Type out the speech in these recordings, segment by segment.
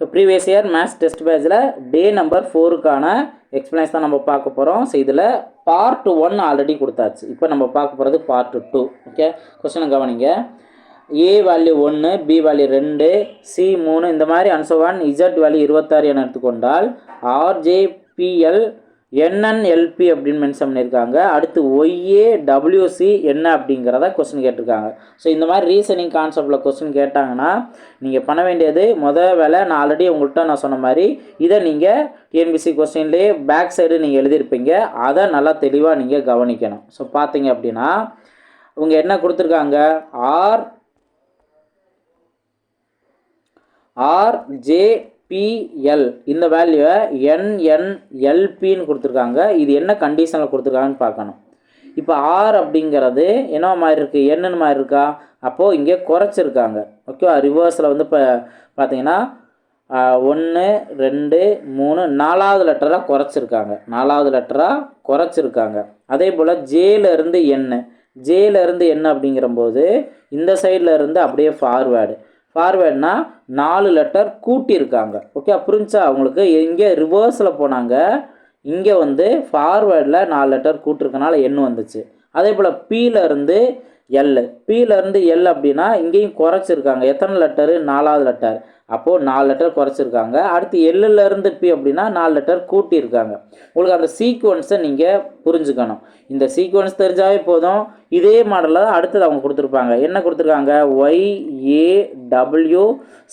So previous year maths test பேஜில் டே number ஃபோருக்கான explains தான் நம்ம பார்க்க போகிறோம் ஸோ இதில் பார்ட் ஒன் ஆல்ரெடி கொடுத்தாச்சு. இப்போ நம்ம பார்க்க போகிறது பார்ட் டூ ஓகே கொஸ்டினை கவனிங்க. ஏ வேல்யூ ஒன்று பி வேல்யூ ரெண்டு சி மூணு இந்த மாதிரி அன்சோவான் இசட் வேல்யூ இருபத்தாறு என எடுத்துக்கொண்டால் ஆர்ஜேபிஎல் என்என்எல்பி அப்படின்னு மென்ஷன் பண்ணியிருக்காங்க. அடுத்து ஒய்ஏ டபிள்யூசி என்ன அப்படிங்கிறத கொஸ்டின் கேட்டிருக்காங்க. ஸோ இந்த மாதிரி ரீசனிங் கான்செப்டில் கொஸ்டின் கேட்டாங்கன்னா நீங்கள் பண்ண வேண்டியது மொதல் வேலை நான் ஆல்ரெடி உங்கள்கிட்ட நான் சொன்ன மாதிரி இதை நீங்கள் டிஎன்பிசி கொஸ்டின்லேயே பேக் சைடு நீங்கள் எழுதியிருப்பீங்க. அதை நல்லா தெளிவாக நீங்கள் கவனிக்கணும். ஸோ பார்த்தீங்க அப்படின்னா இவங்க என்ன கொடுத்துருக்காங்க? ஆர் பிஎல் இந்த வேல்யூவை என்என்எல்பின்னு கொடுத்துருக்காங்க. இது என்ன கண்டிஷனில் கொடுத்துருக்காங்கன்னு பார்க்கணும். இப்போ ஆர் அப்படிங்கிறது என்ன மாதிரி இருக்குது என்னென்ன மாதிரி இருக்கா? அப்போது இங்கே குறைச்சிருக்காங்க. ஓகேவா ரிவர்ஸில் வந்து இப்போ பார்த்தீங்கன்னா ஒன்று ரெண்டு மூணு நாலாவது லெட்டராக குறைச்சிருக்காங்க. நாலாவது லெட்டராக குறைச்சிருக்காங்க. அதே போல் ஜேலேருந்து என்ன ஜேலேருந்து என்ன அப்படிங்கிறம்போது இந்த சைடில் இருந்து அப்படியே ஃபார்வேர்டு ஃபார்வேர்ட்னா நாலு லெட்டர் கூட்டியிருக்காங்க. ஓகே புரிஞ்சா அவங்களுக்கு இங்கே ரிவர்ஸில் போனாங்க. இங்கே வந்து ஃபார்வேர்டில் நாலு லெட்டர் கூட்டிருக்கனால எண் வந்துச்சு. அதே போல் பீலேருந்து எல் பீலேருந்து எல் அப்படின்னா இங்கேயும் குறைச்சிருக்காங்க. எத்தனை லெட்டரு நாலாவது லெட்டர் அப்போது நாலு லெட்டர் குறைச்சிருக்காங்க. அடுத்து எல்லுலேருந்து பி அப்படின்னா நாலு லெட்டர் கூட்டியிருக்காங்க. உங்களுக்கு அந்த சீக்வன்ஸை நீங்கள் புரிஞ்சுக்கணும். இந்த சீக்வன்ஸ் தெரிஞ்சாவே போதும். இதே மாடலில் தான் அடுத்தது அவங்க கொடுத்துருப்பாங்க. என்ன கொடுத்துருக்காங்க? ஒய் ஏ டபிள்யூ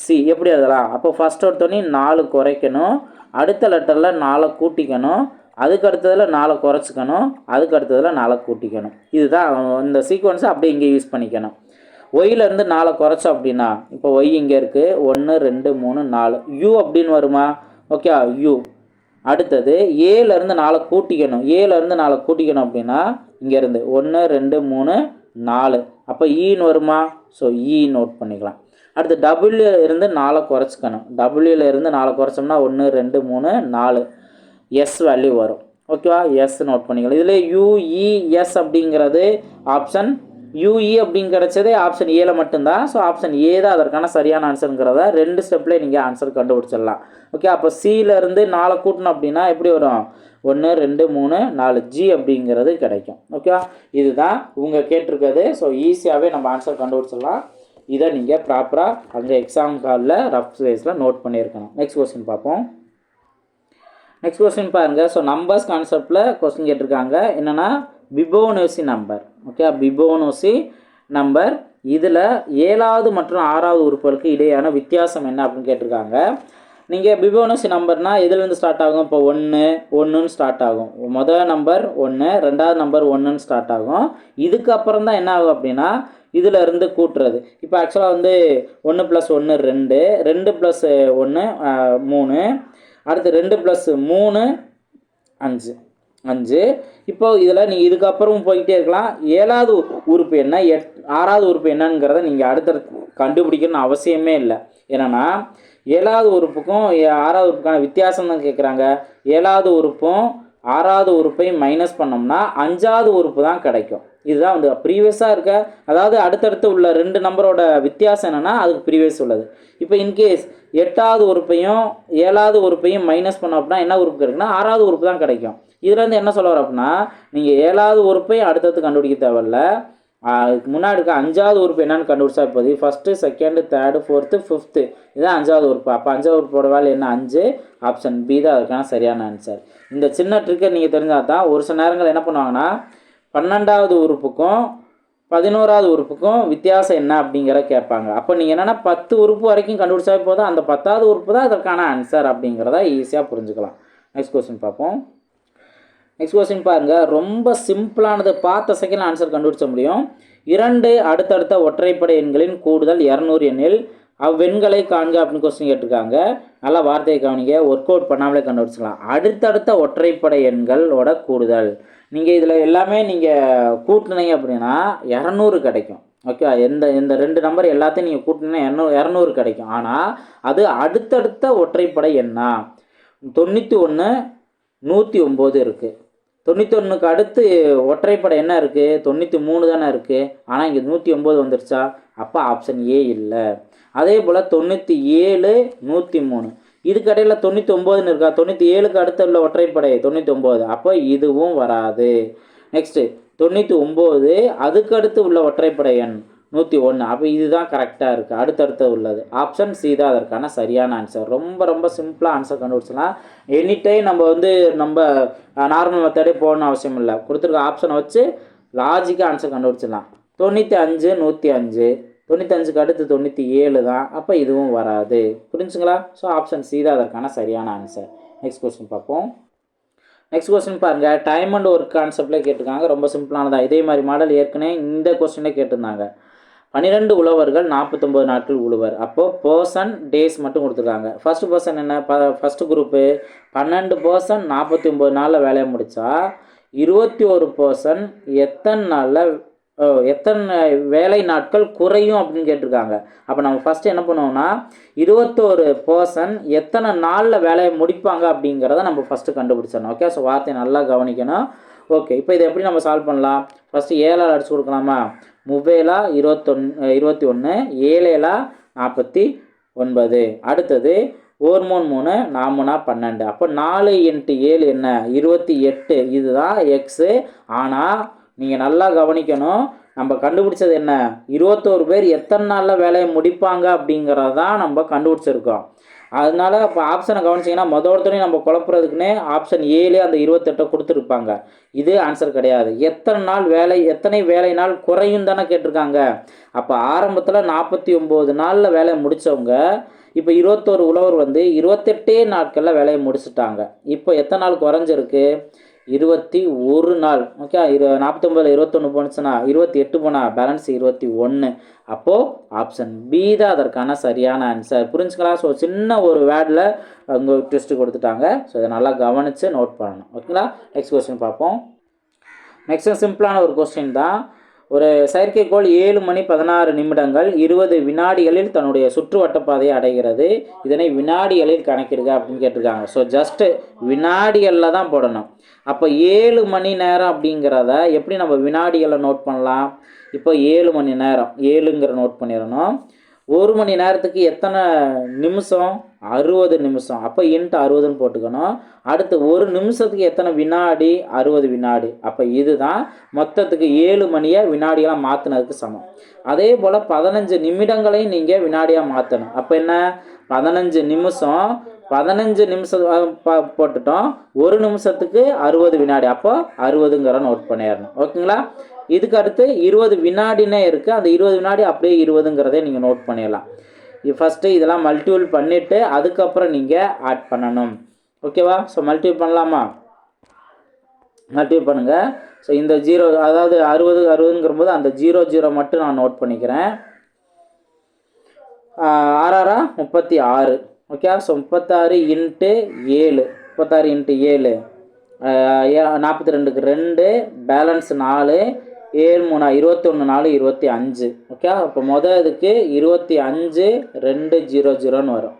சி எப்படி எழுதலாம்? அப்போ ஃபஸ்ட் எடுத்தோடனே நாலு குறைக்கணும். அடுத்த லெட்டரில் நாலை கூட்டிக்கணும். அதுக்கு அடுத்ததில் நாலை குறைச்சிக்கணும். அதுக்கு அடுத்ததில் நாலை கூட்டிக்கணும். இதுதான் இந்த சீக்வன்ஸை அப்படியே இங்கே யூஸ் பண்ணிக்கணும். ஒய்லேருந்து நாலை குறைச்சோம் அப்படின்னா இப்போ ஒய் இங்கே இருக்குது ஒன்று ரெண்டு மூணு நாலு. யூ அப்படின்னு வருமா? ஓகே யூ அடுத்தது ஏலேருந்து நாலை கூட்டிக்கணும். ஏலேருந்து நாலை கூட்டிக்கணும் அப்படின்னா இங்கேருந்து ஒன்று ரெண்டு மூணு நாலு. அப்போ e ஈன்னு வருமா? ஸோ இ நோட் பண்ணிக்கலாம். அடுத்து டபுள்யூ இருந்து நாலை குறைச்சிக்கணும். டபுள்யூல இருந்து நாலை குறைச்சோம்னா ஒன்று ரெண்டு மூணு நாலு. எஸ் வேல்யூ வரும். ஓகேவா எஸ் நோட் பண்ணிக்கலாம். இதில் யூஇஎஸ் e, அப்படிங்கிறது ஆப்ஷன் யூஇ அப்படின்னு கிடச்சதே ஆப்ஷன் ஏல மட்டும்தான். ஸோ ஆப்ஷன் ஏ தான் அதற்கான சரியான ஆன்சருங்கிறத ரெண்டு ஸ்டெப்லேயே நீங்கள் ஆன்சர் கண்டுபிடிச்சிடலாம். ஓகே அப்போ சியிலேருந்து நாலு கூட்டணும் அப்படின்னா எப்படி வரும்? ஒன்று ரெண்டு மூணு நாலு ஜி அப்படிங்கிறது கிடைக்கும். ஓகேவா இதுதான் உங்கள் கேட்டிருக்கிறது. ஸோ ஈஸியாகவே நம்ம ஆன்சர் கண்டுபிடிச்சிடலாம். இதை நீங்கள் ப்ராப்பராக அங்கே எக்ஸாம் காலில் ரஃப் சைஸில் நோட் பண்ணியிருக்கணும். நெக்ஸ்ட் கொஸ்டின் பார்ப்போம். நெக்ஸ்ட் கொஸ்டின் பாருங்கள் ஸோ நம்பர்ஸ் கான்செப்டில் கொஸ்டின் கேட்டிருக்காங்க. என்னென்னா Fibonacci number. Okay Fibonacci number. இதில் ஏழாவது மற்றும் ஆறாவது உறுப்புகளுக்கு இடையான வித்தியாசம் என்ன அப்படின்னு கேட்டிருக்காங்க. நீங்கள் பிபோனோசி நம்பர்னால் எதுலேருந்து ஸ்டார்ட் ஆகும்? இப்போ ஒன்று ஒன்றுன்னு ஸ்டார்ட் ஆகும். முதல் நம்பர் ஒன்று ரெண்டாவது நம்பர் ஒன்றுன்னு ஸ்டார்ட் ஆகும். இதுக்கப்புறம் தான் என்ன ஆகும் அப்படின்னா இதில் இருந்து கூட்டுறது. இப்போ ஆக்சுவலாக வந்து ஒன்று ப்ளஸ் ஒன்று ரெண்டு. ரெண்டு ப்ளஸ் ஒன்று மூணு. அடுத்து ரெண்டு ப்ளஸ் மூணு அஞ்சு. அஞ்சு. இப்போ இதில் நீங்கள் இதுக்கப்புறம் போய்கிட்டே இருக்கலாம். ஏழாவது உறுப்பு என்ன? எட் ஆறாவது உறுப்பு என்னங்கிறத நீங்கள் அடுத்தடுத்து கண்டுபிடிக்கணும்னு அவசியமே இல்லை. என்னென்னா ஏழாவது உறுப்புக்கும் ஆறாவது உறுப்புக்கான வித்தியாசம் தான் கேட்குறாங்க ஏழாவது உறுப்பும் ஆறாவது உறுப்பையும் மைனஸ் பண்ணோம்னா அஞ்சாவது உறுப்பு தான் கிடைக்கும். இதுதான் வந்து ப்ரீவியஸாக இருக்க அதாவது அடுத்தடுத்து உள்ள ரெண்டு நம்பரோட வித்தியாசம் என்னென்னா அதுக்கு ப்ரீவியஸ் உள்ளது. இப்போ இன்கேஸ் எட்டாவது உறுப்பையும் ஏழாவது உறுப்பையும் மைனஸ் பண்ணோம் அப்படின்னா என்ன உறுப்பு இருக்குன்னா ஆறாவது உறுப்பு தான் கிடைக்கும். இதுலேருந்து என்ன சொல்ல வர அப்படின்னா நீங்கள் ஏழாவது உறுப்பையும் அடுத்தடுத்து கண்டுபிடிக்க தேவையில்ல. அதுக்கு முன்னாடி இருக்க அஞ்சாவது உறுப்பு என்னென்னு கண்டுபிடிச்சா இப்போது first second third fourth fifth இதுதான் அஞ்சாவது உறுப்பு. அப்போ அஞ்சாவது உறுப்போட வேலை என்ன? அஞ்சு. ஆப்ஷன் பி தான் அதுக்கான சரியான ஆன்சர் இந்த சின்ன ட்ரிக்கை நீங்கள் தெரிஞ்சால் தான் ஒரு சில நேரங்கள் என்ன பண்ணுவாங்கன்னா பன்னெண்டாவது உறுப்புக்கும் பதினோராவது உறுப்புக்கும் வித்தியாசம் என்ன அப்படிங்கிற கேட்பாங்க. அப்போ நீங்கள் என்னென்னா பத்து உறுப்பு வரைக்கும் கண்டுபிடிச்சா போதும். அந்த பத்தாவது உறுப்பு தான் அதற்கான ஆன்சர் அப்படிங்கிறத ஈஸியாக புரிஞ்சுக்கலாம். நெக்ஸ்ட் கொஸ்டின் பார்ப்போம். நெக்ஸ்ட் கொஸ்டின் பாருங்கள் ரொம்ப சிம்பிளானது பார்த்த செகண்ட் ஆன்சர் கண்டுபிடிச்ச முடியும். இரண்டு அடுத்தடுத்த ஒற்றைப்படை எண்களின் கூடுதல் இரநூறு எண்ணில் அவ்வெண்களை காண்க அப்படின்னு கொஸ்டின் கேட்டிருக்காங்க. நல்லா வார்த்தையை கவனிங்க. ஒர்க் அவுட் பண்ணாமலே கண்டுபிடிச்சிக்கலாம். அடுத்தடுத்த ஒற்றைப்படை எண்களோட கூடுதல். நீங்கள் இதில் எல்லாமே நீங்கள் கூட்டினீங்க அப்படின்னா இரநூறு கிடைக்கும். ஓகே எந்த இந்த ரெண்டு நம்பர் எல்லாத்தையும் நீங்கள் கூட்டினீங்கன்னா இரநூறு இரநூறு கிடைக்கும். ஆனால் அது அடுத்தடுத்த ஒற்றைப்படை எண்ணா? தொண்ணூற்றி ஒன்று நூற்றி ஒம்பது இருக்குது தொண்ணூத்தொன்றுக்கு அடுத்து ஒற்றைப்படை என்ன இருக்குது தொண்ணூற்றி மூணு தானே இருக்குது ஆனால் இங்கே நூற்றி ஒம்பது வந்துருச்சா? அப்போ ஆப்ஷன் ஏ இல்லை. அதே போல் தொண்ணூற்றி ஏழு நூற்றி மூணு. இதுக்கடையில் தொண்ணூற்றி ஒம்போதுன்னு இருக்கா? தொண்ணூற்றி ஏழுக்கு அடுத்து உள்ள ஒற்றைப்படை தொண்ணூற்றி ஒம்பது அப்போ இதுவும் வராது. நெக்ஸ்ட்டு தொண்ணூற்றி ஒம்பது அதுக்கு அடுத்து உள்ள ஒற்றைப்படை எண். நூற்றி ஒன்று அப்போ இதுதான் கரெக்டாக இருக்குது அடுத்தடுத்து உள்ளது. ஆப்ஷன் சி தான் அதற்கான சரியான ஆன்சர் ரொம்ப ரொம்ப சிம்பிளாக ஆன்சர் கண்டுபிடிச்சலாம் எனி டைம் நம்ம வந்து நம்ம நார்மல் மெத்தடே போகணும்னு அவசியம் இல்லை. கொடுத்துருக்க ஆப்ஷனை வச்சு லாஜிக்காக ஆன்சர் கண்டுபிடிச்சிடலாம். தொண்ணூற்றி அஞ்சு நூற்றி அஞ்சு. தொண்ணூத்தஞ்சுக்கு அடுத்து தொண்ணூற்றி ஏழு தான். அப்போ இதுவும் வராது. புரிஞ்சுங்களா? ஸோ ஆப்ஷன் சி தான் அதற்கான சரியான ஆன்சர் நெக்ஸ்ட் கொஸ்டின் பார்ப்போம். நெக்ஸ்ட் கொஸ்டின் பாருங்கள் டைம் அண்ட் ஒர்க் கான்செப்டில் கேட்டிருக்காங்க. ரொம்ப சிம்பிளானதாக இதே மாதிரி மாடல் ஏற்கனவே இந்த கொஸ்டினே கேட்டிருந்தாங்க. பன்னிரெண்டு உழவர்கள் நாற்பத்தொம்பது நாட்கள் உழுவர். அப்போது பர்சன் டேஸ் மட்டும் கொடுத்துருக்காங்க. ஃபர்ஸ்ட் பர்சன் என்ன? ப ஃபஸ்ட்டு குரூப்பு பன்னெண்டு பர்சன் நாற்பத்தி ஒம்பது நாளில் வேலையை முடித்தா இருபத்தி ஒரு பர்சன் எத்தனை நாளில் எத்தனை வேலை நாட்கள் குறையும் அப்படின்னு கேட்டிருக்காங்க. அப்போ நம்ம ஃபஸ்ட்டு என்ன பண்ணுவோம்னா இருபத்தோரு பர்சன் எத்தனை நாளில் வேலையை முடிப்பாங்க அப்படிங்கிறத நம்ம ஃபஸ்ட்டு கண்டுபிடிச்சிடணும். ஓகே ஸோ வார்த்தையை நல்லா கவனிக்கணும். ஓகே இப்போ இதை எப்படி நம்ம சால்வ் பண்ணலாம்? ஃபஸ்ட்டு ஏழால் அடிச்சு கொடுக்கலாமா? முவ்வேலா இருபத்தொன் இருபத்தி ஒன்று ஏழேலா நாற்பத்தி ஒன்பது. அடுத்தது ஓர் மூணு மூணு நாமுனா பன்னெண்டு. அப்போ நாலு இன்ட்டு ஏழு என்ன? இருபத்தி எட்டு. இதுதான் எக்ஸு ஆனால் நீங்கள் நல்லா கவனிக்கணும். நம்ம கண்டுபிடிச்சது என்ன? இருபத்தோரு பேர் எத்தனை நாளில் வேலையை முடிப்பாங்க அப்படிங்கிறது தான் நம்ம கண்டுபிடிச்சிருக்கோம். அதனால இப்போ ஆப்ஷனை கவனிச்சிங்கன்னா மொதல் ஒருத்தனையும் நம்ம குழப்புறதுக்குன்னே ஆப்ஷன் ஏழு அந்த இருபத்தெட்டை கொடுத்துருப்பாங்க. இது ஆன்சர் கிடையாது. எத்தனை நாள் வேலை எத்தனை வேலை நாள் குறையும் தானே கேட்டிருக்காங்க. அப்போ ஆரம்பத்தில் நாற்பத்தி ஒம்பது நாளில் வேலையை முடித்தவங்க இப்போ இருபத்தோரு உழவர் வந்து இருபத்தெட்டே நாட்களில் வேலையை முடிச்சுட்டாங்க. இப்போ எத்தனை நாள் குறைஞ்சிருக்கு? இருபத்தி ஒரு நாள். ஓகே இரு நாற்பத்தொம்பதில் இருபத்தொன்று போனுச்சுன்னா இருபத்தி எட்டு போனா பேலன்ஸ் இருபத்தி ஒன்று அப்போது ஆப்ஷன் பி தான் அதற்கான சரியான ஆன்சர் புரிஞ்சுக்கலாம் ஸோ சின்ன ஒரு வேர்டில் அங்கே டெஸ்ட்டு கொடுத்துட்டாங்க. ஸோ இதை நல்லா கவனித்து நோட் பண்ணணும். ஓகேங்களா நெக்ஸ்ட் கொஸ்டின் பார்ப்போம். நெக்ஸ்ட் சிம்பிளான ஒரு கொஸ்டின் தான். ஒரு செயற்கைக்கோள் ஏழு மணி பதினாறு நிமிடங்கள் இருபது வினாடிகளில் தன்னுடைய சுற்றுவட்டப்பாதையை அடைகிறது. இதனை வினாடிகளில் கணக்கிடுக அப்படின்னு கேட்டிருக்காங்க. ஸோ ஜஸ்ட்டு வினாடிகளில் தான் போடணும். அப்போ ஏழு மணி நேரம் அப்படிங்கிறத எப்படி நம்ம வினாடிகளில் நோட் பண்ணலாம்? இப்போ ஏழு மணி நேரம் ஏழுங்கிற நோட் பண்ணிடணும். ஒரு மணி நேரத்துக்கு எத்தனை நிமிஷம்? அறுபது நிமிஷம். அப்போ இன்ட்டு அறுபதுன்னு போட்டுக்கணும். அடுத்து ஒரு நிமிஷத்துக்கு எத்தனை வினாடி? அறுபது வினாடி. அப்போ இதுதான் மொத்தத்துக்கு ஏழு மணியை வினாடியெல்லாம் மாற்றினதுக்கு சமம். அதே போல் பதினஞ்சு நிமிடங்களையும் நீங்கள் வினாடியாக மாற்றணும் அப்போ என்ன? பதினஞ்சு நிமிஷம். பதினஞ்சு நிமிஷம் போட்டுட்டோம். ஒரு நிமிஷத்துக்கு அறுபது வினாடி. அப்போ அறுபதுங்கிற நோட் பண்ணிடணும். ஓகேங்களா? இதுக்கு அடுத்து இருபது வினாடினே இருக்குது அந்த இருபது வினாடி அப்படியே இருபதுங்கிறதே நீங்கள் நோட் பண்ணிடலாம். ஃபஸ்ட்டு இதெல்லாம் மல்டிபிள் பண்ணிவிட்டு அதுக்கப்புறம் நீங்கள் ஆட் பண்ணணும். ஓகேவா ஸோ மல்டிபிள் பண்ணலாமா? மல்டிபிள் பண்ணுங்கள் ஸோ இந்த ஜீரோ அதாவது அறுபது அறுபதுங்கிற போது அந்த ஜீரோ ஜீரோ மட்டும் நான் நோட் பண்ணிக்கிறேன். ஆறாரா முப்பத்தி ஆறு. ஓகே ஸோ முப்பத்தாறு இன்ட்டு ஏழு. முப்பத்தாறு இன்ட்டு ஏழு. நாற்பத்தி ரெண்டுக்கு ரெண்டு பேலன்ஸ் நாலு. ஏழு மூணா இருபத்தொன்று நாலு இருபத்தி அஞ்சு. ஓகே அப்போ மொதல் இதுக்கு இருபத்தி அஞ்சு ரெண்டு ஜீரோ ஜீரோன்னு வரும்.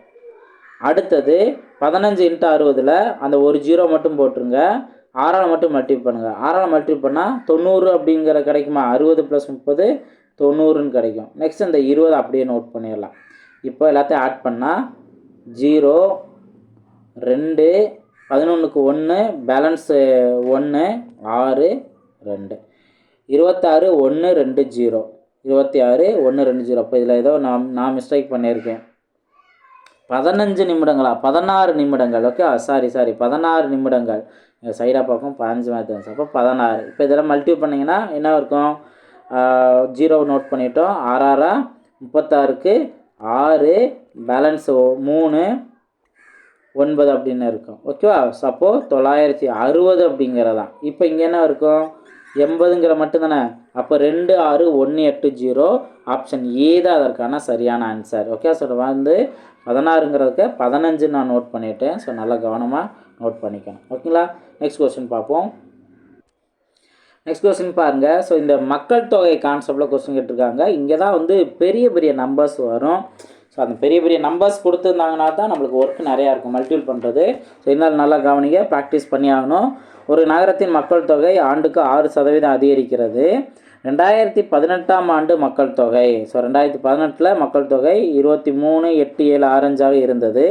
அடுத்தது பதினஞ்சு இன்ட்டு அறுபதில் அந்த ஒரு ஜீரோ மட்டும் போட்டுருங்க. ஆறால் மட்டும் மல்டிப் பண்ணுங்கள் ஆறால் மல்டிப் பண்ணால் தொண்ணூறு அப்படிங்கிற கிடைக்குமா? அறுபது ப்ளஸ் முப்பது தொண்ணூறுன்னு கிடைக்கும். நெக்ஸ்ட் இந்த இருபது அப்படியே நோட் பண்ணிடலாம். இப்போ எல்லாத்தையும் ஆட் பண்ணால் ஜீரோ ரெண்டு பதினொன்றுக்கு ஒன்று பேலன்ஸு ஒன்று ஆறு ரெண்டு. இருபத்தாறு ஒன்று ரெண்டு ஜீரோ. இருபத்தி ஆறு ஒன்று ரெண்டு ஜீரோ. அப்போ இதில் ஏதோ நான் நான் மிஸ்டேக் பண்ணியிருக்கேன். பதினஞ்சு நிமிடங்களா? பதினாறு நிமிடங்கள். ஓகே சாரி சாரி பதினாறு நிமிடங்கள். சைடாக பார்க்கும் பதினஞ்சு மாதிரி அப்போ பதினாறு. இப்போ இதெல்லாம் மல்டிபிள் பண்ணிங்கன்னா என்ன இருக்கும்? ஜீரோ நோட் பண்ணிட்டோம். ஆறாறா முப்பத்தாறுக்கு ஆறு பேலன்ஸ் மூணு ஒன்பது அப்படின்னு இருக்கும். ஓகேவா ஸோ அப்போது தொள்ளாயிரத்தி அறுபது அப்படிங்கிறதான். இப்போ இங்கே என்ன இருக்கும்? எண்பதுங்கிற மட்டும்தானே? அப்போ ரெண்டு ஆறு ஒன்று எட்டு ஜீரோ ஆப்ஷன் ஏ தான் அதற்கான சரியான ஆன்சர் ஓகே ஸோ வந்து பதினாறுங்கிறதுக்கு பதினஞ்சு நான் நோட் பண்ணிட்டேன். ஸோ நல்லா கவனமாக நோட் பண்ணிக்கணும். ஓகேங்களா நெக்ஸ்ட் கொஸ்டின் பார்ப்போம். நெக்ஸ்ட் கொஸ்டின் பாருங்கள் ஸோ இந்த மக்கள் தொகை கான்செப்டில் கொஸ்டின் கேட்டிருக்காங்க. இங்கே தான் வந்து பெரிய பெரிய நம்பர்ஸ் வரும். ஸோ அந்த பெரிய பெரிய நம்பர்ஸ் கொடுத்துருந்தாங்கன்னா தான் நம்மளுக்கு ஒர்க் நிறையா இருக்கும் மல்டிபிள் பண்ணுறது ஸோ இருந்தாலும் நல்லா கவனிங்க ப்ராக்டிஸ் பண்ணி ஆகணும். ஒரு நகரத்தின் மக்கள் தொகை ஆண்டுக்கு ஆறு சதவீதம் அதிகரிக்கிறது. ரெண்டாயிரத்தி பதினெட்டாம் ஆண்டு மக்கள் தொகை. ஸோ ரெண்டாயிரத்தி பதினெட்டில் மக்கள் தொகை இருபத்தி மூணு எட்டு ஏழு ஆரஞ்சாக இருந்தது.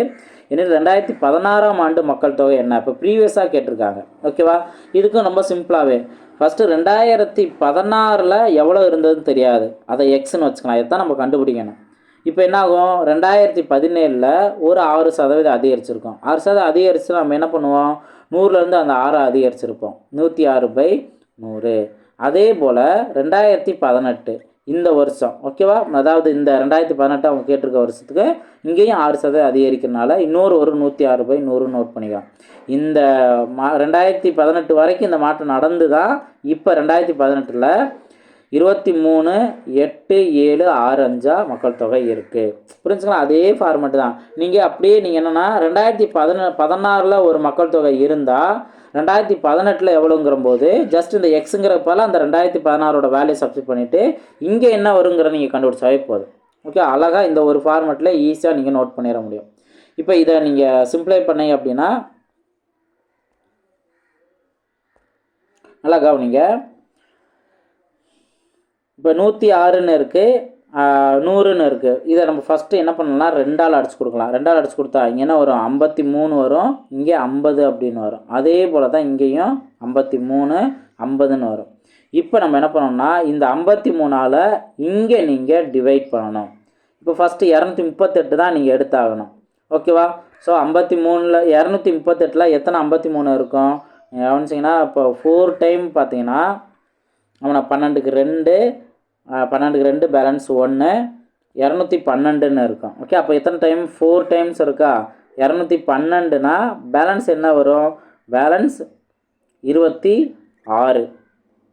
இன்னும் ரெண்டாயிரத்தி பதினாறாம் ஆண்டு மக்கள் தொகை என்ன? இப்போ ப்ரீவியஸாக கேட்டிருக்காங்க. ஓகேவா இதுக்கும் ரொம்ப சிம்பிளாகவே ஃபஸ்ட்டு ரெண்டாயிரத்தி பதினாறில் எவ்வளோ இருந்ததுன்னு தெரியாது. அதை எக்ஸ்னு வச்சுக்கலாம். இதை தான் நம்ம கண்டுபிடிக்கணும். இப்போ என்னாகும்? ரெண்டாயிரத்தி பதினேழில் ஒரு ஆறு சதவீதம் அதிகரிச்சிருக்கோம். ஆறு சதவீதம் அதிகரித்து நம்ம என்ன பண்ணுவோம்? நூறுலேருந்து அந்த ஆறை அதிகரிச்சிருப்போம். நூற்றி ஆறு பை நூறு. அதே போல் ரெண்டாயிரத்தி பதினெட்டு இந்த வருஷம் ஓகேவா? அதாவது இந்த ரெண்டாயிரத்தி பதினெட்டு அவங்க கேட்டிருக்க வருஷத்துக்கு இங்கேயும் ஆறு சதவீதம் அதிகரிக்கிறனால இன்னொரு ஒரு நூற்றி ஆறு பை நூறு நோட் பண்ணிக்கலாம். இந்த மா ரெண்டாயிரத்தி பதினெட்டு வரைக்கும் இந்த மாற்றம் நடந்து தான் இப்போ ரெண்டாயிரத்தி பதினெட்டில் இருபத்தி மூணு எட்டு ஏழு ஆறு அஞ்சா மக்கள் தொகை இருக்குது புரிஞ்சுக்கலாம் அதே ஃபார்மெட்டு தான். நீங்கள் அப்படியே நீங்கள் என்னென்னா ரெண்டாயிரத்தி பதின பதினாறில் ஒரு மக்கள் தொகை இருந்தால் ரெண்டாயிரத்தி பதினெட்டில் எவ்வளோங்கிற போது ஜஸ்ட் இந்த எக்ஸுங்கிறப்பால அந்த ரெண்டாயிரத்தி பதினாறோட வேல்யூ சப்ஸ்ட் பண்ணிவிட்டு இங்கே என்ன வருங்கிற நீங்கள் கண்டுபிடிச்சாவே போதும். ஓகே அழகாக இந்த ஒரு ஃபார்மெட்டில் ஈஸியாக நீங்கள் நோட் பண்ணிட முடியும். இப்போ இதை நீங்கள் சிம்ப்ளை பண்ணீங்க அப்படின்னா நல்லா கவனிங்க. இப்போ நூற்றி ஆறுன்னு இருக்குது நூறுன்னு இருக்குது இதை நம்ம ஃபஸ்ட்டு என்ன பண்ணலாம் ரெண்டால் அடிச்சு கொடுக்கலாம். ரெண்டால் அடிச்சு கொடுத்தா இங்கே ஒரு வரும்? ஐம்பத்தி மூணு வரும். இங்கே ஐம்பது அப்படின்னு வரும். அதே போல் தான் இங்கேயும் ஐம்பத்தி மூணு ஐம்பதுன்னு வரும். இப்போ நம்ம என்ன பண்ணோம்னா இந்த ஐம்பத்தி மூணால் இங்கே நீங்கள் டிவைட் பண்ணணும். இப்போ ஃபஸ்ட்டு இரநூத்தி முப்பத்தெட்டு தான் நீங்கள் எடுத்தாகணும். ஓகேவா ஸோ ஐம்பத்தி மூணில் இரநூத்தி முப்பத்தெட்டில் எத்தனை ஐம்பத்தி மூணு இருக்கும்? கவனிச்சிங்கன்னா இப்போ ஃபோர் டைம் பார்த்தீங்கன்னா அவனை பன்னெண்டுக்கு ரெண்டு பன்னெண்டுக்கு ரெண்டு பேலன்ஸ் ஒன்று இரநூத்தி பன்னெண்டுன்னு இருக்கும். ஓகே அப்போ எத்தனை டைம் ஃபோர் டைம்ஸ் இருக்கா? இரநூத்தி பன்னெண்டுனா பேலன்ஸ் என்ன வரும்? பேலன்ஸ் இருபத்தி ஆறு.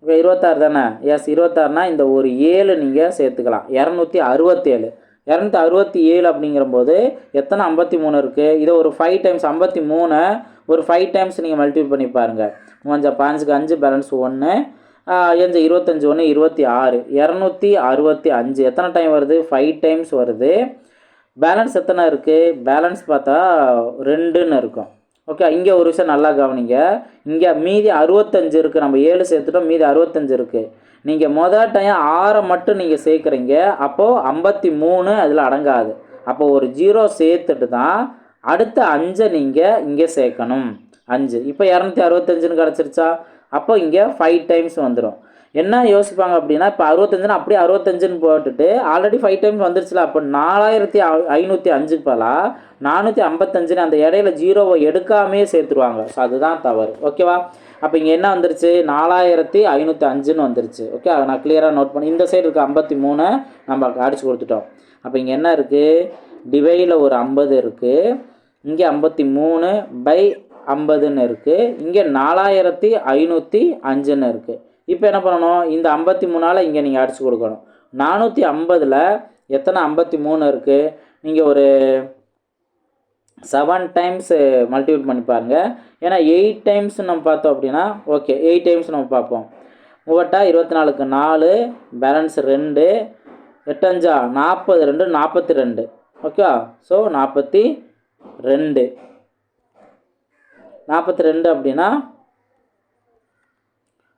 ஓகே இருபத்தாறு தானே? எஸ் இருபத்தாறுனா இந்த ஒரு ஏழு நீங்கள் சேர்த்துக்கலாம். இரநூத்தி அறுபத்தேழு. இரநூத்தி அறுபத்தி ஏழு அப்படிங்கிறபோது எத்தனை? ஐம்பத்தி மூணு இருக்குது இதை ஒரு ஃபைவ் டைம்ஸ் ஐம்பத்தி மூணு ஒரு ஃபைவ் டைம்ஸ் நீங்கள் மல்டிபிள் பண்ணி பாருங்கள் மூஞ்சா பாஞ்சுக்கு அஞ்சு பேலன்ஸ் ஒன்று அஞ்சு இருபத்தஞ்சி ஒன்று இருபத்தி ஆறு இரநூத்தி அறுபத்தி அஞ்சு. எத்தனை டைம் வருது? ஃபைவ் டைம்ஸ் வருது. பேலன்ஸ் எத்தனை இருக்குது பேலன்ஸ் பார்த்தா ரெண்டுன்னு இருக்கும். ஓகே இங்கே ஒரு விஷயம் நல்லா கவனிங்க. இங்கே மீதி அறுபத்தஞ்சு இருக்குது நம்ம ஏழு சேர்த்துட்டோம். மீதி அறுபத்தஞ்சு இருக்குது நீங்கள் மொதல் டைம் ஆறை மட்டும் நீங்கள் சேர்க்குறீங்க. அப்போது ஐம்பத்தி மூணு அதில் அடங்காது. அப்போ ஒரு ஜீரோ சேர்த்துட்டு தான் அடுத்த அஞ்சை நீங்கள் இங்கே சேர்க்கணும். அஞ்சு. இப்போ இரநூத்தி அறுபத்தஞ்சுன்னு கிடச்சிருச்சா? அப்போ இங்கே ஃபைவ் டைம்ஸ் வந்துடும் என்ன யோசிப்பாங்க அப்படின்னா இப்போ அறுபத்தஞ்சுன்னு அப்படியே அறுபத்தஞ்சுன்னு போட்டுட்டு ஆல்ரெடி ஃபைவ் டைம்ஸ் வந்துருச்சுல அப்போ நாலாயிரத்தி ஐநூற்றி அஞ்சுக்கு பதிலாக நானூற்றி ஐம்பத்தஞ்சுன்னு அந்த இடையில ஜீரோவை எடுக்காமே சேர்த்துருவாங்க. ஸோ அதுதான் தவறு. ஓகேவா அப்போ இங்கே என்ன வந்துருச்சு? நாலாயிரத்தி ஐநூற்றி அஞ்சுன்னு வந்துருச்சு. ஓகே அதை நான் கிளியராக நோட் பண்ணி இந்த சைடு இருக்க ஐம்பத்தி மூணு நம்ம அடிச்சு கொடுத்துட்டோம். அப்போ இங்கே என்ன இருக்குது டிவையில் ஒரு ஐம்பது இருக்குது இங்கே ஐம்பத்தி மூணு பை ஐம்பதுன்னு இருக்குது இங்கே நாலாயிரத்தி ஐநூற்றி அஞ்சுன்னு இருக்குது இப்போ என்ன பண்ணணும்? இந்த ஐம்பத்தி மூணால் இங்கே நீங்கள் அடித்து கொடுக்கணும். நானூற்றி ஐம்பதில் எத்தனை ஐம்பத்தி மூணு இருக்குது நீங்கள் ஒரு செவன் டைம்ஸ் மல்டிபிள் பண்ணி பாருங்கள் ஏன்னா எயிட் டைம்ஸ் நம்ம பார்த்தோம் அப்படின்னா ஓகே எயிட் டைம்ஸ் நம்ம பார்ப்போம். மூவட்டா இருபத்தி நாலுக்கு நாலு பேலன்ஸ் ரெண்டு எட்டஞ்சா நாற்பது ரெண்டு நாற்பத்தி ரெண்டு. ஓகே ஸோ நாற்பத்தி ரெண்டு. நாற்பத்தி ரெண்டு அப்படின்னா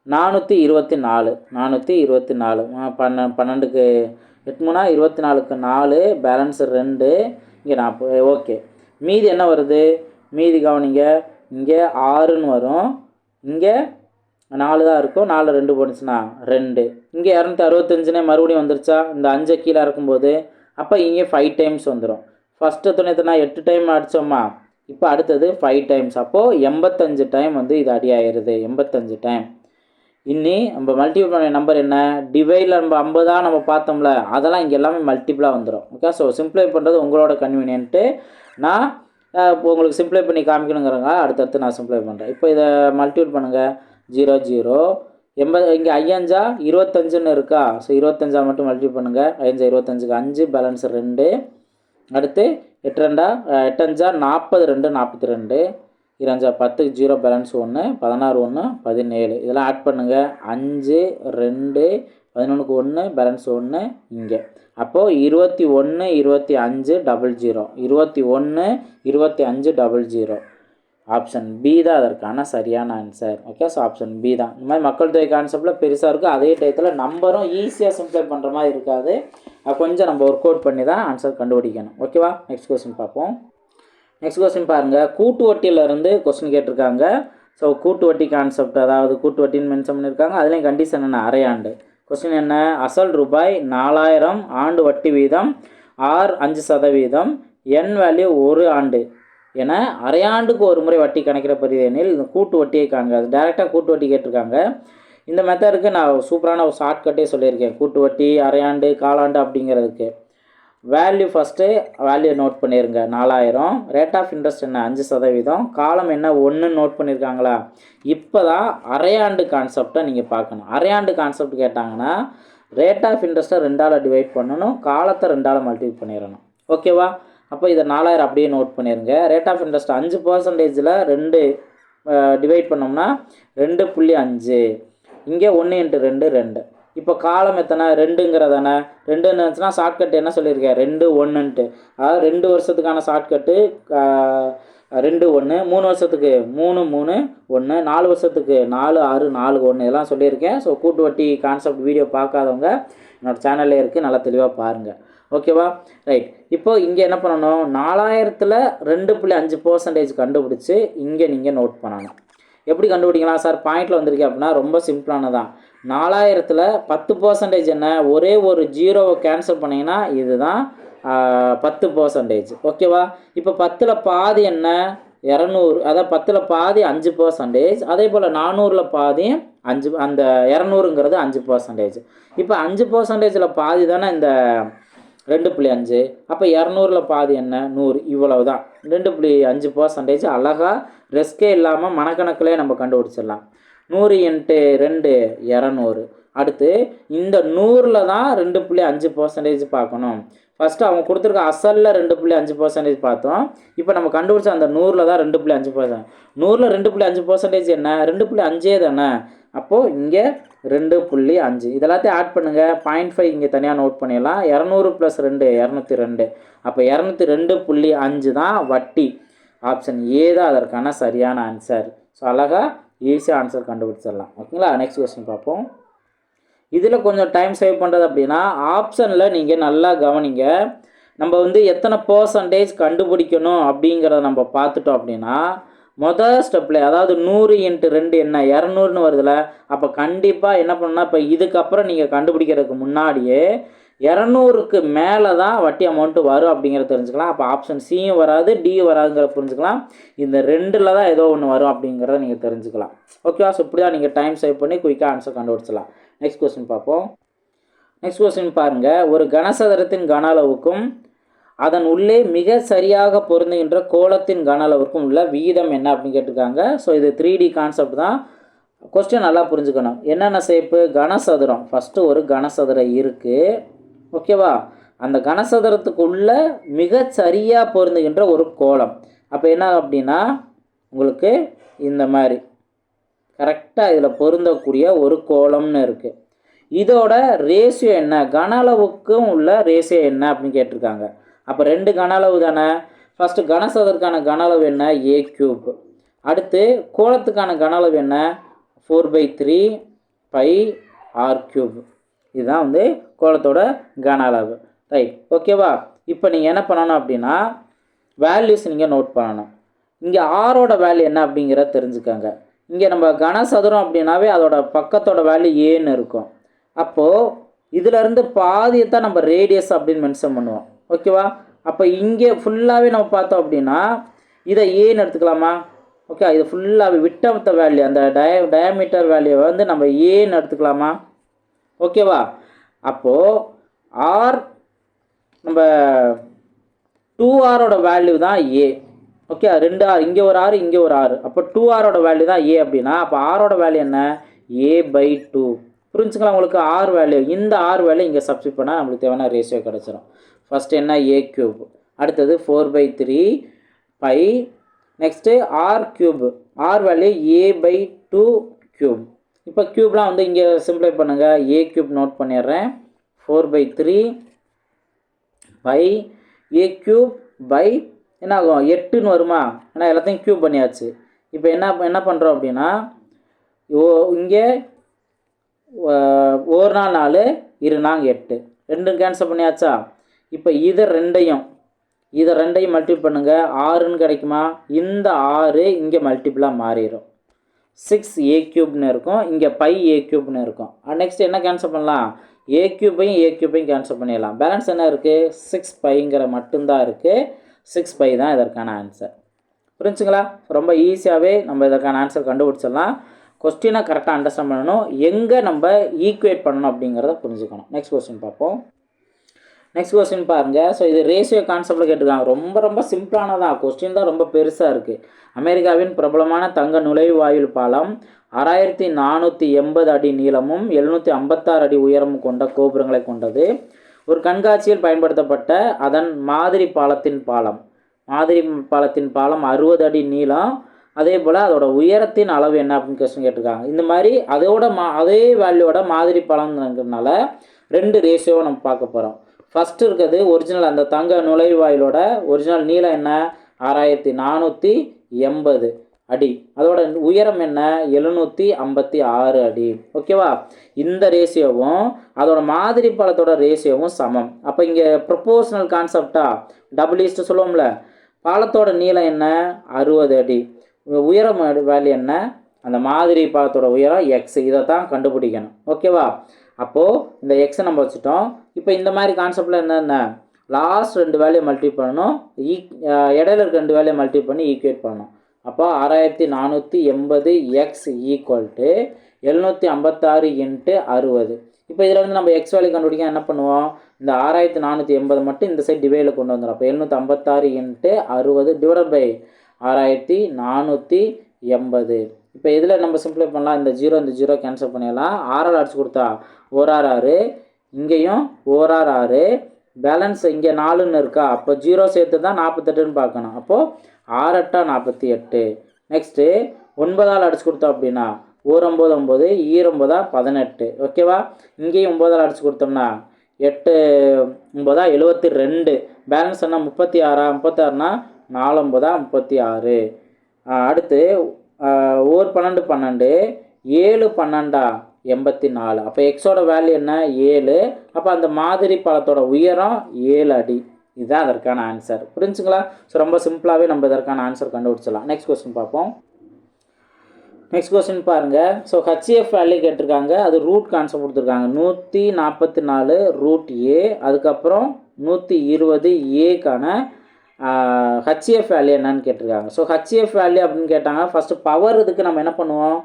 நானூற்றி இருபத்தி நாலு. நானூற்றி இருபத்தி நாலு. பன்ன பன்னெண்டுக்கு எட்முனா இருபத்தி நாலுக்கு நாலு பேலன்ஸ் ரெண்டு இங்கே நாற்பது ஓகே. மீதி என்ன வருது? மீதி கவனிங்க இங்கே ஆறுன்னு வரும். இங்கே நாலு தான் இருக்கும். நாலு ரெண்டு போணுச்சுன்னா ரெண்டு. இங்கே இரநூத்தி அறுபத்தஞ்சுனே மறுபடியும் வந்துருச்சா? இந்த அஞ்சு கீழே இருக்கும்போது அப்போ இங்கே ஃபைவ் டைம்ஸ் வந்துடும் ஃபஸ்ட்டு துணைத்தனா எட்டு டைம் அடித்தோமா இப்போ அடுத்தது ஃபைவ் டைம்ஸ் அப்போது எண்பத்தஞ்சு டைம் வந்து இது அடி ஆயிடுது எண்பத்தஞ்சு டைம் இன்னி நம்ம மல்டிபிள் பண்ண நம்பர் என்ன? டிவைடில் நம்ம ஐம்பதாக நம்ம பார்த்தோம்ல அதெல்லாம் இங்கே எல்லாமே மல்டிபிளாக வந்துடும் ஓகே ஸோ சிம்ப்ளை பண்ணுறது உங்களோட கன்வீனியன்ட்டு நான் இப்போ உங்களுக்கு சிம்ப்ளை பண்ணி காமிக்கணுங்கிறங்க அடுத்தடுத்து நான் சிம்ப்ளை பண்ணுறேன் இப்போ இதை மல்டிபிள் பண்ணுங்கள் ஜீரோ ஜீரோ எண்பது இங்கே ஐயஞ்சா இருபத்தஞ்சுன்னு இருக்கா? ஸோ இருபத்தஞ்சா மட்டும் மல்டிபிள் பண்ணுங்கள் ஐயஞ்சா இருபத்தஞ்சுக்கு அஞ்சு பேலன்ஸ் ரெண்டு. அடுத்து எட்டு ரெண்டா எட்டஞ்சா நாற்பது ரெண்டு நாற்பத்தி ரெண்டு இரஞ்சா பத்துக்கு ஜீரோ பேலன்ஸ் ஒன்று பதினாறு ஒன்று பதினேழு. இதெல்லாம் ஆட் பண்ணுங்கள் அஞ்சு ரெண்டு பதினொன்றுக்கு ஒன்று பேலன்ஸ் ஒன்று இங்கே. அப்போது இருபத்தி ஒன்று இருபத்தி அஞ்சு டபுள் ஜீரோ. இருபத்தி ஒன்று இருபத்தி அஞ்சு டபுள் ஜீரோ. ஆப்ஷன் பி தான் அதற்கான சரியான answer okay so option B தான். இந்த மாதிரி மக்கள் தொகை கான்செப்டில் பெருசாக இருக்கும் அதே டயத்தில் நம்பரும் ஈஸியாக சிம்ப்ளை பண்ணுற மாதிரி இருக்காது. கொஞ்சம் நம்ம ஒர்க் அவுட் பண்ணி தான் ஆன்சர் கண்டுபிடிக்கணும். ஓகேவா நெக்ஸ்ட் கொஸ்டின் பார்ப்போம். நெக்ஸ்ட் கொஸ்டின் பாருங்கள் கூட்டு வட்டியிலேருந்து கொஸ்டின் கேட்டிருக்காங்க. ஸோ கூட்டு வட்டி கான்செப்ட் அதாவது கூட்டு வட்டின்னு மென்ஷன் பண்ணியிருக்காங்க அதுலேயும் கண்டிஷன் என்ன? அரையாண்டு. கொஸ்டின் என்ன? அசல் ரூபாய் நாலாயிரம் ஆண்டு வட்டி வீதம் ஆர் அஞ்சு சதவீதம். என் வேல்யூ ஒரு ஆண்டு. என அரையாண்டுக்கு ஒரு முறை வட்டி கணக்கிட எனில் இந்த கூட்டு வட்டியை காண்க. அது டேரெக்டாக கூட்டு வட்டி கேட்டிருக்காங்க. இந்த மெத்தடுக்கு நான் சூப்பரான ஒரு ஷார்ட்கட்டே சொல்லியிருக்கேன். கூட்டு வட்டி அரையாண்டு காலாண்டு அப்படிங்கிறதுக்கு. வேல்யூ ஃபஸ்ட்டு வேல்யூ நோட் பண்ணிடுங்க நாலாயிரம். ரேட் ஆஃப் இன்ட்ரெஸ்ட் என்ன? அஞ்சு சதவீதம். காலம் என்ன? ஒன்றுன்னு நோட் பண்ணியிருக்காங்களா இப்போ தான் அரையாண்டு கான்செப்டை நீங்கள் பார்க்கணும். அரையாண்டு கான்செப்ட் கேட்டாங்கன்னா ரேட் ஆஃப் இன்ட்ரெஸ்ட்டை ரெண்டால் டிவைட் பண்ணணும். காலத்தை ரெண்டால் மல்டிபிள் பண்ணிடணும். ஓகேவா அப்போ இதை நாலாயிரம் அப்படியே நோட் பண்ணிடுங்க ரேட் ஆஃப் இன்ட்ரெஸ்ட் அஞ்சு பர்சன்டேஜில் ரெண்டு டிவைட் பண்ணோம்னா ரெண்டு புள்ளி அஞ்சு. இங்கே ஒன்று இன்ட்டு ரெண்டு ரெண்டு. இப்போ காலம் எத்தனை? ரெண்டுங்கிறதானே. ரெண்டுன்னு இருந்துச்சுன்னா ஷார்ட்கட் என்ன சொல்லியிருக்கேன் ரெண்டு ஒன்றுன்ட்டு அதாவது ரெண்டு வருஷத்துக்கான ஷார்ட்கட்டு ரெண்டு ஒன்று மூணு வருஷத்துக்கு மூணு மூணு ஒன்று நாலு வருஷத்துக்கு நாலு ஆறு நாலு ஒன்று இதெல்லாம் சொல்லியிருக்கேன். ஸோ கூட்டு வட்டி கான்செப்ட் வீடியோ பார்க்காதவங்க என்னோடய சேனல்லே இருக்குது நல்லா தெளிவாக பாருங்கள் ஓகேவா ரைட் இப்போ இங்கே என்ன பண்ணணும்? நாலாயிரத்தில் ரெண்டு புள்ளி அஞ்சு பர்சன்டேஜ் கண்டுபிடிச்சி இங்கே நீங்கள் நோட் பண்ணணும். எப்படி கண்டுபிடிக்கலாம்? சார் பாயிண்டில் வந்திருக்கேன் அப்படின்னா ரொம்ப சிம்பிளானது தான் நாலாயிரத்தில் பத்து பர்சன்டேஜ் என்ன? ஒரே ஒரு ஜீரோவை கேன்சல் பண்ணிங்கன்னா இதுதான் பத்து பர்சன்டேஜ் ஓகேவா இப்போ பத்தில் பாதி என்ன? இரநூறு அதாவது பத்தில் பாதி அஞ்சு பர்சன்டேஜ் அதே போல் நானூறில் பாதி அஞ்சு அந்த இரநூறுங்கிறது அஞ்சு பர்சன்டேஜ் இப்போ அஞ்சு பர்சன்டேஜில் பாதி தானே இந்த ரெண்டு புள்ளி அஞ்சு அப்போ இரநூறுல பாதி என்ன? நூறு இவ்வளவு தான் ரெண்டு புள்ளி அஞ்சு பர்சன்டேஜ் அழகாக ரெஸ்கே இல்லாமல் மனக்கணக்கிலே நம்ம கண்டுபிடிச்சிடலாம். நூறு இன்ட்டு ரெண்டு இரநூறு. அடுத்து இந்த நூறில் தான் ரெண்டு புள்ளி அஞ்சு பர்சன்டேஜ் பார்க்கணும். ஃபஸ்ட்டு அவங்க கொடுத்துருக்க அசலில் ரெண்டு புள்ளி அஞ்சு பர்சன்டேஜ் பார்த்தோம். இப்போ நம்ம கண்டுபிடிச்ச அந்த நூறில் தான் ரெண்டு புள்ளி அஞ்சு பர்சன்ட் நூறில் ரெண்டு புள்ளி அஞ்சு பர்சன்டேஜ் என்ன? ரெண்டு புள்ளி அஞ்சே தானே? அப்போது இங்கே ரெண்டு புள்ளி அஞ்சு. இதெல்லாத்தையும் ஆட் பண்ணுங்கள் பாயிண்ட் ஃபைவ் இங்கே தனியாக நோட் பண்ணிடலாம். இரநூறு ப்ளஸ் ரெண்டு இரநூத்தி ரெண்டு. அப்போ இரநூத்தி ரெண்டு புள்ளி அஞ்சு தான் வட்டி. ஆப்ஷன் ஏ தான் அதற்கான சரியான ஆன்சர் ஸோ அழகாக ஈஸியாக ஆன்சர் கண்டுபிடிச்சிடலாம். ஓகேங்களா நெக்ஸ்ட் கொஸ்டின் பார்ப்போம். இதில் கொஞ்சம் டைம் சேவ் பண்ணுறது அப்படின்னா ஆப்ஷனில் நீங்கள் நல்லா கவனிங்க. நம்ம வந்து எத்தனை பர்சன்டேஜ் கண்டுபிடிக்கணும் அப்படிங்கிறத நம்ம பார்த்துட்டோம் அப்படின்னா மொதல் ஸ்டெப்பில் அதாவது நூறு இன்ட்டு ரெண்டு என்ன? இரநூறுன்னு வருதுல. அப்போ கண்டிப்பாக என்ன பண்ணுன்னா இப்போ இதுக்கப்புறம் நீங்கள் கண்டுபிடிக்கிறதுக்கு முன்னாடியே இரநூறுக்கு மேலே தான் வட்டி அமௌண்ட்டு வரும் அப்படிங்கிறத தெரிஞ்சுக்கலாம். அப்போ ஆப்ஷன் சியும் வராது டியும் வராதுங்கிற புரிஞ்சுக்கலாம். இந்த ரெண்டில் தான் ஏதோ ஒன்று வரும் அப்படிங்கிறத நீங்கள் தெரிஞ்சுக்கலாம். ஓகேவா ஸோ இப்படி தான் நீங்கள் டைம் சேவ் பண்ணி குயிக்காக ஆன்சர் கண்டுபிடிச்சலாம் நெக்ஸ்ட் கொஸ்டின் பார்ப்போம். நெக்ஸ்ட் கொஸ்டின் பாருங்கள் ஒரு கனசதுரத்தின் கன அளவுக்கும் அதன் உள்ளே மிக சரியாக பொருந்துகின்ற கோலத்தின் கன அளவுக்கும் உள்ள விகிதம் என்ன அப்படின்னு கேட்டிருக்காங்க. ஸோ இது த்ரீ டி கான்செப்ட் தான். கொஸ்டின் நல்லா புரிஞ்சுக்கணும். என்னென்ன ஷேப்பு கனசதுரம். ஃபஸ்ட்டு ஒரு கனசதுரம் இருக்குது ஓகேவா அந்த கனசதுரத்துக்குள்ள மிக சரியாக பொருந்துகின்ற ஒரு கோலம் அப்போ என்ன அப்படின்னா உங்களுக்கு இந்த மாதிரி. கரெக்டாக இதில் பொருந்தக்கூடிய ஒரு கோலம்னு இருக்குது இதோட ரேஷியோ என்ன? கன அளவுக்கும் உள்ள ரேஷியோ என்ன அப்படின்னு கேட்டிருக்காங்க. அப்போ ரெண்டு கன அளவு தானே? ஃபஸ்ட்டு கனசதற்கான கன அளவு என்ன? ஏ க்யூப் அடுத்து கோலத்துக்கான கன அளவு என்ன? Four by three pi R cube இதுதான் வந்து கோலத்தோட கன அளவு. ரைட் ஓகேவா இப்போ நீங்கள் என்ன பண்ணணும் அப்படின்னா வேல்யூஸ் நீங்கள் நோட் பண்ணணும். இங்கே ஆரோட வேல்யூ என்ன அப்படிங்கிறத தெரிஞ்சுக்கோங்க. இங்கே நம்ம கனசதுரம் அப்படின்னாவே அதோட பக்கத்தோட வேல்யூ ஏன்னு இருக்கும். அப்போது இதிலேருந்து பாதியை தான் நம்ம ரேடியஸ் அப்படின்னு மென்ஷன் பண்ணுவோம். ஓகேவா அப்போ இங்கே ஃபுல்லாகவே நம்ம பார்த்தோம் அப்படின்னா இதை ஏன்னு எடுத்துக்கலாமா? ஓகே இது ஃபுல்லாகவே விட்டமத்த வேல்யூ அந்த டய டயமீட்டர் வேல்யூவை வந்து நம்ம ஏன்னு எடுத்துக்கலாமா? ஓகேவா அப்போது ஆர் நம்ம டூ ஆரோட வேல்யூ தான் ஏ ஓகே ரெண்டு ஆறு இங்கே ஒரு ஆறு இங்கே ஒரு ஆறு. அப்போ டூ ஆரோட வேல்யூ தான் ஏ அப்படின்னா அப்போ ஆரோட வேல்யூ என்ன? ஏ பை டூ புரிஞ்சுக்கலாம் உங்களுக்கு? ஆர் வேல்யூ இந்த ஆர் வேல்யூ இங்கே சப்ஸ்டியூட் பண்ணால் நம்மளுக்கு தேவையான ரேஷியோ கிடச்சிரும். ஃபஸ்ட்டு என்ன? ஏ க்யூப் அடுத்தது four by three pi next R cube R value A by two cube இப்போ க்யூப்லாம் வந்து இங்கே சிம்ப்ளை பண்ணுங்கள் ஏ க்யூப் நோட் பண்ணிடுறேன். Four by three pi A cube by என்ன ஆகும் எட்டுன்னு வருமா? ஏன்னா எல்லாத்தையும் க்யூப் பண்ணியாச்சு. இப்போ என்ன என்ன பண்ணுறோம் அப்படின்னா ஓ இங்கே ஒரு நாள் நாலு இரு நாங்கள் எட்டு. ரெண்டும் கேன்சல் பண்ணியாச்சா? இப்போ இதை ரெண்டையும் இதை ரெண்டையும் மல்டிபிள் பண்ணுங்கள் ஆறுன்னு கிடைக்குமா? இந்த ஆறு இங்கே மல்டிபிளாக மாறிடும். சிக்ஸ் ஏ க்யூப்னு இருக்கும். இங்கே பை ஏ க்யூப்னு இருக்கும். நெக்ஸ்ட் என்ன கேன்சல் பண்ணலாம்? ஏ க்யூப்பையும் ஏ க்யூப்பையும் கேன்சல் பண்ணிடலாம். பேலன்ஸ் என்ன இருக்குது சிக்ஸ் பைங்கிற மட்டும்தான் இருக்குது சிக்ஸ் பை தான் இதற்கான ஆன்சர் புரிஞ்சுங்களா? ரொம்ப ஈஸியாகவே நம்ம இதற்கான ஆன்சர் கண்டுபிடிச்சிடலாம். கொஸ்டினை கரெக்டாக அண்டர்ஸ்டாண்ட் பண்ணணும். எங்கே நம்ம ஈக்குவேட் பண்ணணும் அப்படிங்கிறத புரிஞ்சுக்கணும். நெக்ஸ்ட் கொஸ்டின் பார்ப்போம். நெக்ஸ்ட் கொஸ்டின் பாருங்கள் ஸோ இது ரேஷியோ கான்செப்டில் கேட்டிருக்காங்க. ரொம்ப ரொம்ப சிம்பிளானதான் கொஸ்டின் தான் ரொம்ப பெருசாக இருக்குது அமெரிக்காவின் பிரபலமான தங்க நுழைவாயில் பாலம் ஆறாயிரத்தி நானூற்றி எண்பது அடி நீளமும் எழுநூற்றி ஐம்பத்தாறு அடி உயரமும் கொண்ட கோபுரங்களை கொண்டது. ஒரு கண்காட்சியில் பயன்படுத்தப்பட்ட அதன் மாதிரி பாலத்தின் பாலம். மாதிரி பாலத்தின் பாலம் அறுபது அடி நீளம். அதே போல் அதோட உயரத்தின் அளவு என்ன அப்படின்னு கொஸ்டின் கேட்டிருக்காங்க. இந்த மாதிரி அதோட மா அதே வேல்யூவோட மாதிரி பழம்ங்கிறதுனால ரெண்டு ரேஷியோவை நம்ம பார்க்க போகிறோம் ஃபஸ்ட்டு இருக்கிறது ஒரிஜினல் அந்த தங்க நுழைவாயிலோட ஒரிஜினல் நீளம் என்ன? ஆறாயிரத்தி நானூற்றி எண்பது. அடி. அதோட உயரம் என்ன? எழுநூற்றி ஐம்பத்தி ஆறு அடி. ஓகேவா இந்த ரேஷியோவும் அதோட மாதிரி பழத்தோட ரேஷியோவும் சமம். அப்போ இங்கே ப்ரொபோஷனல் கான்செப்டா டபுள் ஈஸ்ட்டு சொல்லுவோம்ல. பாலத்தோட நீளம் என்ன? அறுபது அடி. உயரம் வேல்யூ என்ன? அந்த மாதிரி பாலத்தோட உயரம் எக்ஸ் இதை தான் கண்டுபிடிக்கணும் ஓகேவா அப்போது இந்த எக்ஸை நம்ம வச்சுட்டோம். இப்போ இந்த மாதிரி கான்செப்டில் என்னென்ன லாஸ்ட் ரெண்டு வேலையை மல்டி பண்ணணும். E, ஈ இடையில இருக்க ரெண்டு வேலையை மல்டி பண்ணி ஈக்குவேட் பண்ணணும். அப்போ ஆறாயிரத்தி நானூற்றி எண்பது எக்ஸ் ஈக்குவல் டு எழுநூற்றி ஐம்பத்தாறு இன்ட்டு அறுபது. இப்போ இதில் வந்து நம்ம எக்ஸ் வேல்யூ கண்டுபிடிக்க என்ன பண்ணுவோம்? இந்த ஆறாயிரத்தி நானூற்றி எண்பது மட்டும் இந்த சைட் டிவைடில் கொண்டு வந்துடும் அப்போ எழுநூற்றி ஐம்பத்தாறு இன்ட்டு அறுபது டிவைட் பை ஆறாயிரத்தி நானூற்றி எண்பது. இப்போ இதில் நம்ம சிம்பிளை பண்ணலாம். இந்த ஜீரோ இந்த ஜீரோ கேன்சல் பண்ணிடலாம். ஆறாறு அடிச்சு கொடுத்தா ஓரார் ஆறு இங்கேயும் ஓரார் ஆறு. பேலன்ஸ் இங்கே நாலுன்னு இருக்கா? அப்போ ஜீரோ சேர்த்து தான் நாற்பத்தெட்டுன்னு பார்க்கணும். அப்போது ஆறட்டா நாற்பத்தி எட்டு. நெக்ஸ்ட்டு ஒன்பதால் அடிச்சு கொடுத்தோம் அப்படின்னா ஓர் ஒம்பது ஒம்பது ஈரொம்பதா பதினெட்டு. ஓகேவா இங்கேயும் ஒம்பதால் அடிச்சு கொடுத்தோம்னா எட்டு ஒம்பதா எழுபத்தி ரெண்டு. பேலன்ஸ் என்ன? முப்பத்தி ஆறா? முப்பத்தாறுனா நாலொம்பதா முப்பத்தி ஆறு. அடுத்து ஓர் பன்னெண்டு பன்னெண்டு ஏழு பன்னெண்டா? எண்பத்தி நாலு. அப்போ எக்ஸோட வேல்யூ என்ன? ஏழு. அப்போ அந்த மாதிரி பழத்தோட உயரம் ஏழு அடி. இதுதான் அதற்கான ஆன்சர் புரிஞ்சுங்களா? ஸோ ரொம்ப சிம்பிளாகவே நம்ம இதற்கான ஆன்சர் கண்டுபிடிச்சலாம் நெக்ஸ்ட் கொஸ்டின் பார்ப்போம். நெக்ஸ்ட் கொஸ்டின் பாருங்கள் ஸோ ஹச்எஃப் வேல்யூ கேட்டிருக்காங்க. அது ரூட் கான்செப்ட் கொடுத்துருக்காங்க. நூற்றி நாற்பத்தி நாலு ரூட் ஏ அதுக்கப்புறம் நூற்றி இருபது ஏக்கான ஹச்சிஎஃப் வேல்யூ என்னன்னு கேட்டிருக்காங்க. ஸோ ஹச்எஃப் வேல்யூ அப்படின்னு கேட்டாங்க. ஃபஸ்ட்டு பவர் இதுக்கு நம்ம என்ன பண்ணுவோம்?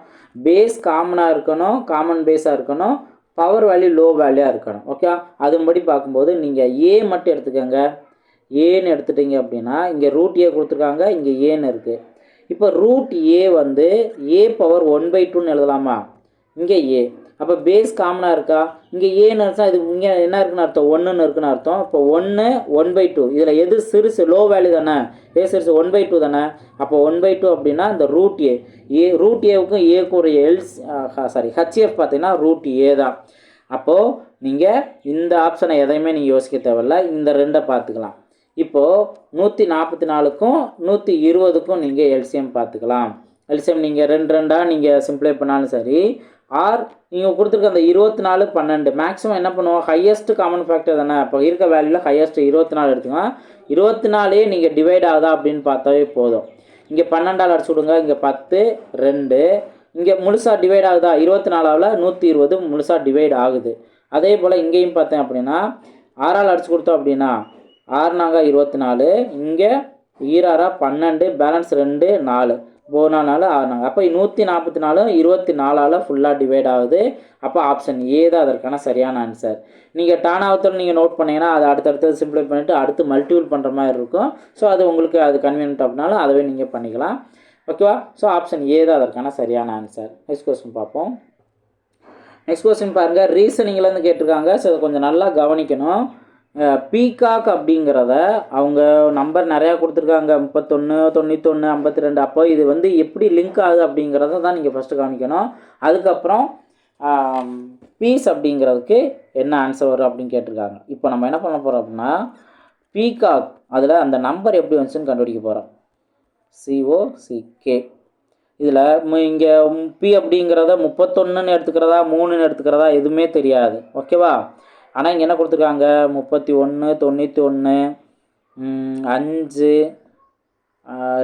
பேஸ் காமனாக இருக்கணும் காமன் பேஸாக இருக்கணும் பவர் வேல்யூ லோ வேல்யூவாக இருக்கணும். ஓகே அதுபடி பார்க்கும்போது நீங்கள் ஏ மட்டும் எடுத்துக்கோங்க. ஏன்னு எடுத்துட்டீங்க அப்படின்னா இங்கே ரூட் ஏ கொடுத்துருக்காங்க இங்கே ஏன்னு இருக்குது இப்போ ரூட் ஏ வந்து ஏ பவர் ஒன் பை டூன்னு எழுதலாமா? இங்கே ஏ அப்போ பேஸ் காமனாக இருக்கா? இங்கே ஏன்னு அர்த்தம் இது இங்கே என்ன இருக்குன்னு அர்த்தம்? ஒன்றுன்னு இருக்குன்னு அர்த்தம். இப்போ ஒன்று ஒன் பை டூ இதில் எது சிறுசு லோ வேல்யூ தானே? ஏ சிறுசு ஒன் பை டூ தானே? அப்போ ஒன் பை டூ அப்படின்னா இந்த ரூட் ஏ ஏ ரூட் ஏவுக்கும் ஏக்கும் ஒரு எல்ஸ் சாரி ஹச்எஃப் பார்த்தீங்கன்னா ரூட் ஏ தான். அப்போது நீங்கள் இந்த ஆப்ஷனை எதையுமே நீங்கள் யோசிக்க தேவையில்ல. இந்த ரெண்டை பார்த்துக்கலாம். இப்போது நூற்றி நாற்பத்தி நாலுக்கும் நூற்றி இருபதுக்கும் நீங்கள் எல்சிஎம் பார்த்துக்கலாம். எல்சிஎம் நீங்கள் ரெண்டு ரெண்டாக நீங்கள் சிம்ப்ளை பண்ணாலும் சரி ஆர் நீங்கள் கொடுத்துருக்க அந்த இருபத்தி நாலு பன்னெண்டு. மேக்ஸிமம் என்ன பண்ணுவோம்? ஹையஸ்ட் காமன் ஃபேக்டர் தானே? இப்போ இருக்க வேல்யூவில் ஹையஸ்ட் இருபத்தி நாலு எடுத்துக்கலாம் இருபத்தி நாலே நீங்கள் டிவைட் ஆகுதா அப்படின்னு பார்த்தாவே போதும். இங்கே பன்னெண்டால் அடிச்சு விடுங்க. இங்கே பத்து ரெண்டு. இங்கே முழுசாக டிவைட் ஆகுதா? இருபத்தி நாலாவில் நூற்றி இருபது முழுசாக டிவைட் ஆகுது. அதே போல் இங்கேயும் பார்த்தேன் அப்படின்னா ஆறால் அடிச்சு கொடுத்தோம் அப்படின்னா ஆறுனாங்க இருபத்தி நாலு இங்கே ஈராறா பன்னெண்டு பேலன்ஸ் ரெண்டு நாலு. போனா நாலு ஆறுனாங்க அப்போ நூற்றி நாற்பத்தி நாலு இருபத்தி நாலால் ஃபுல்லாக டிவைட் ஆகுது. அப்போ ஆப்ஷன் ஏ தான் அதற்கான சரியான ஆன்சர் நீங்கள் டானாவத்தில் நீங்கள் நோட் பண்ணீங்கன்னா அதை அடுத்தடுத்து சிம்பிளை பண்ணிவிட்டு அடுத்து மல்டிபிள் பண்ணுற மாதிரி இருக்கும். ஸோ அது உங்களுக்கு அது கன்வீனியன்ட் அப்படின்னாலும் அதுவே நீங்கள் பண்ணிக்கலாம். ஓகேவா ஸோ ஆப்ஷன் ஏ தான் அதற்கான சரியான ஆன்சர் நெக்ஸ்ட் கொஸ்டின் பார்ப்போம். நெக்ஸ்ட் கொஸ்டின் பாருங்கள் ரீசனிங்லேருந்து கேட்டிருக்காங்க. ஸோ அதை கொஞ்சம் நல்லா கவனிக்கணும். பீகாக் அப்படிங்கிறத அவங்க நம்பர் நிறையா கொடுத்துருக்காங்க. முப்பத்தொன்று தொண்ணூத்தொன்று ஐம்பத்தி ரெண்டு அப்போ இது வந்து எப்படி லிங்க் ஆகுது அப்படிங்கிறத தான் நீங்கள் ஃபஸ்ட்டு காமிக்கணும் அதுக்கப்புறம் பீஸ் அப்படிங்கிறதுக்கு என்ன ஆன்சர் வரும் அப்படின்னு கேட்டிருக்காங்க. இப்போ நம்ம என்ன பண்ண போகிறோம் அப்படின்னா பீகாக் அதில் அந்த நம்பர் எப்படி வந்துச்சுன்னு கண்டுபிடிக்க போகிறோம் சிஓசிகே இதில் இங்கே பி அப்படிங்கிறத முப்பத்தொன்னுன்னு எடுத்துக்கிறதா மூணுன்னு எடுத்துக்கிறதா எதுவுமே தெரியாது. ஓகேவா ஆனால் இங்கே என்ன கொடுத்துருக்காங்க? முப்பத்தி ஒன்று தொண்ணூற்றி ஒன்று அஞ்சு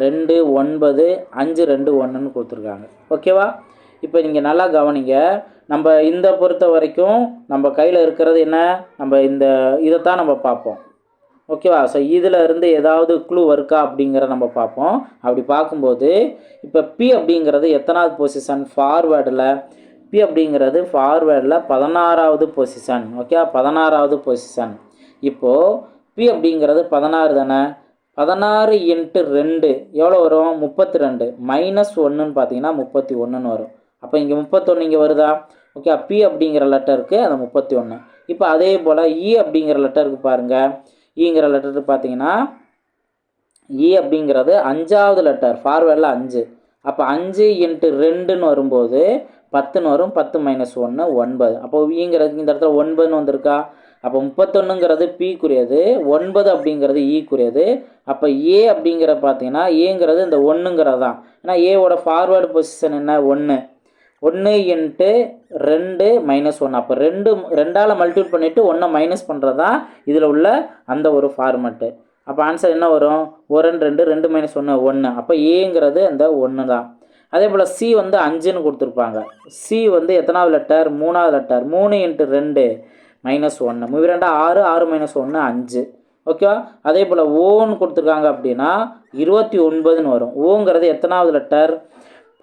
ரெண்டு ஒன்பது அஞ்சு ரெண்டு ஒன்றுன்னு கொடுத்துருக்காங்க. ஓகேவா? இப்போ நீங்கள் நல்லா கவனிங்க. நம்ம இந்த பொறுத்த வரைக்கும் நம்ம கையில் இருக்கிறது என்ன? நம்ம இந்த இதைத்தான் நம்ம பார்ப்போம். ஓகேவா? ஸோ இதில் இருந்து ஏதாவது க்ளூ இருக்கா அப்படிங்கிற நம்ம பார்ப்போம். அப்படி பார்க்கும்போது இப்போ பி அப்படிங்கிறது எத்தனாவது பொசிஷன் ஃபார்வேர்டில் பி அப்படிங்கிறது ஃபார்வேர்டில் பதினாறாவது பொசிஷன் ஓகே பதினாறாவது பொசிஷன் இப்போது பி அப்படிங்கிறது பதினாறு தானே? பதினாறு இன்ட்டு ரெண்டு எவ்வளோ வரும்? முப்பத்தி ரெண்டு மைனஸ் ஒன்றுன்னு பார்த்தீங்கன்னா முப்பத்தி ஒன்றுன்னு வரும். அப்போ இங்கே முப்பத்தொன்று இங்கே வருதா? ஓகே பி அப்படிங்கிற லெட்டருக்கு அந்த முப்பத்தி ஒன்று இப்போ அதே போல் இ e அப்படிங்கிற லெட்டருக்கு பாருங்கள் ஈங்கிற e லெட்டருக்கு பார்த்தீங்கன்னா இ அப்படிங்கிறது அஞ்சாவது லெட்டர் ஃபார்வேர்டில் அஞ்சு. அப்போ அஞ்சு இன்ட்டு ரெண்டுன்னு வரும்போது பத்துன்னு வரும் பத்து மைனஸ் ஒன்று ஒன்பது. அப்போ விங்கிறதுக்கு இந்த இடத்துல ஒன்பதுன்னு வந்திருக்கா. அப்போ முப்பத்தொன்னுங்கிறது பிக்குரியது ஒன்பது அப்படிங்கிறது e ஈக்குரியது அப்போ ஏ அப்படிங்கிற பார்த்தீங்கன்னா ஏங்கிறது இந்த ஒன்றுங்கிறது தான். ஏன்னா ஏவோட ஃபார்வேர்டு பொசிஷன் என்ன? ஒன்று ஒன்று இன்ட்டு ரெண்டு மைனஸ் ஒன்று அப்போ ரெண்டு ரெண்டால் மல்டிபிள் பண்ணிவிட்டு ஒன்றை மைனஸ் பண்ணுறது தான் இதில் உள்ள அந்த ஒரு ஃபார்மெட்டு அப்போ ஆன்சர் என்ன வரும்? ஒரு ரெண்டு ரெண்டு ரெண்டு மைனஸ் ஒன்று ஒன்று அப்போ ஏங்கிறது அந்த ஒன்று தான் அதே போல் சி வந்து அஞ்சுன்னு கொடுத்துருப்பாங்க. சி வந்து எத்தனாவது லெட்டர் மூணாவது லெட்டர் மூணு இன்ட்டு ரெண்டு மைனஸ் ஒன்று மூவி ஆறு ஆறு மைனஸ் ஒன்று அஞ்சு. ஓகேவா அதே போல் ஓன்னு கொடுத்துருக்காங்க அப்படின்னா இருபத்தி ஒன்பதுன்னு வரும். ஓங்கிறது எத்தனாவது லெட்டர்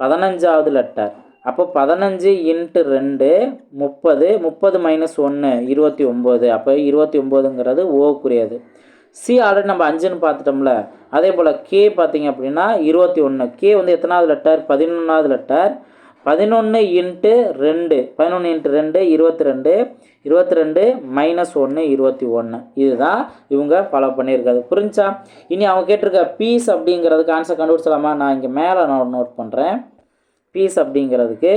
பதினஞ்சாவது லெட்டர் அப்போ பதினஞ்சு இன்ட்டு ரெண்டு முப்பது. முப்பது மைனஸ் ஒன்று இருபத்தி ஒம்பது அப்போ இருபத்தி ஒம்போதுங்கிறது ஓக்குரியது சி ஆல்ரெடி நம்ம அஞ்சுன்னு பார்த்துட்டோம்ல அதே போல் கே பார்த்தீங்க அப்படின்னா இருபத்தி ஒன்று கே வந்து எத்தனாவது லெட்டர் பதினொன்றாவது லெட்டர் பதினொன்று இன்ட்டு ரெண்டு. பதினொன்று இன்ட்டு ரெண்டு இருபத்தி ரெண்டு. இருபத்தி ரெண்டு மைனஸ் ஒன்று இருபத்தி ஒன்று இதுதான் இவங்க ஃபாலோ பண்ணியிருக்காது புரிஞ்சா? இனி அவங்க கேட்டிருக்க பீஸ் அப்படிங்கிறதுக்கு ஆன்சர் கண்டுபிடிச்சலாமா நான் இங்கே மேலே நான் நோட் பண்ணுறேன் பீஸ் அப்படிங்கிறதுக்கு.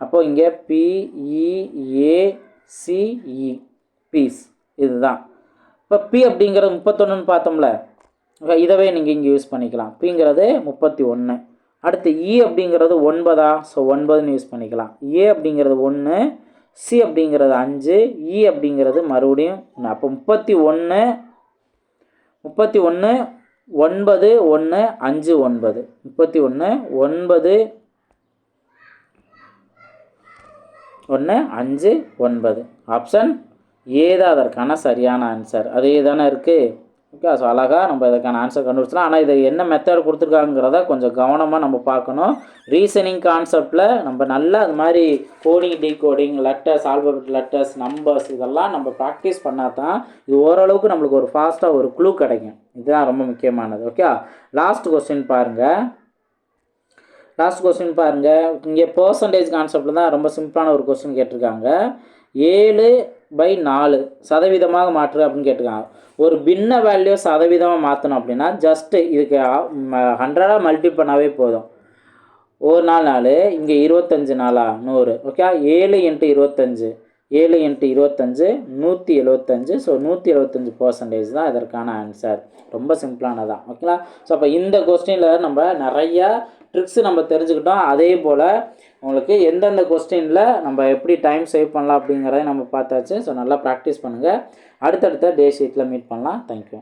அப்போது இங்கே பிஇஏசிஇ பீஸ் இதுதான். இப்போ பி அப்படிங்கிறது முப்பத்தொன்றுன்னு பார்த்தோம்ல இதவே நீங்கள் இங்கே யூஸ் பண்ணிக்கலாம். பிங்கிறது முப்பத்தி ஒன்று அடுத்து இ அப்படிங்கிறது ஒன்பதா? ஸோ ஒன்பதுன்னு யூஸ் பண்ணிக்கலாம். ஏ அப்படிங்கிறது ஒன்று சி அப்படிங்கிறது அஞ்சு இ அப்படிங்கிறது மறுபடியும் ஒன்று. அப்போ முப்பத்தி ஒன்று முப்பத்தி ஒன்று ஒன்பது ஒன்று அஞ்சு ஒன்பது. முப்பத்தி ஒன்று ஒன்பது ஒன்று அஞ்சு ஒன்பது. ஆப்ஷன் ஏது அதற்கான சரியான ஆன்சர் அதே தானே இருக்குது ஓகே ஸோ அழகாக நம்ம இதற்கான ஆன்சர் கண்டுபிடிச்சலாம் ஆனால் இது என்ன மெத்தட் கொடுத்துருக்காங்கிறத கொஞ்சம் கவனமாக நம்ம பார்க்கணும். ரீசனிங் கான்செப்டில் நம்ம நல்லா அது மாதிரி coding decoding letters alphabet letters numbers இதெல்லாம் நம்ம ப்ராக்டிஸ் பண்ணால் தான் இது ஓரளவுக்கு நம்மளுக்கு ஒரு ஃபாஸ்ட்டாக ஒரு க்ளூ கிடைக்கும். இதுதான் ரொம்ப முக்கியமானது. ஓகே லாஸ்ட் கொஸ்டின் பாருங்கள் லாஸ்ட் கொஸ்டின் பாருங்கள் இங்கே பர்சன்டேஜ் கான்செப்டில் தான் ரொம்ப சிம்பிளான ஒரு கொஸ்டின் கேட்டிருக்காங்க. ஏழு பை நாலு சதவீதமாக மாற்று அப்படின்னு கேட்டிருக்காங்க. ஒரு பின்ன வேல்யூ சதவீதமாக மாற்றணும் அப்படின்னா ஜஸ்ட்டு இதுக்கு ஹண்ட்ரடாக மல்டி பண்ணாவே போதும். ஒரு நாள் நாள் இங்கே இருபத்தஞ்சு நாளா நூறு. ஓகே ஏழு இன்ட்டு இருபத்தஞ்சு. ஏழு இன்ட்டு இருபத்தஞ்சு நூற்றி எழுபத்தஞ்சு. ஸோ நூற்றி எழுபத்தஞ்சு பர்சன்டேஜ் தான் இதற்கான ஆன்சர் ரொம்ப சிம்பிளானதான் ஓகேங்களா ஸோ அப்போ இந்த கொஸ்டினில் நம்ம நிறையா ட்ரிக்ஸ் நம்ம தெரிஞ்சுக்கிட்டோம். அதே போல் உங்களுக்கு எந்தெந்த கொஸ்டினில் நம்ம எப்படி டைம் சேவ் பண்ணலாம் அப்படிங்கிறத நம்ம பார்த்தாச்சு. ஸோ நல்லா ப்ராக்டிஸ் பண்ணுங்கள் அடுத்தடுத்த டே ஷீட்டில் மீட் பண்ணலாம். தேங்க்யூ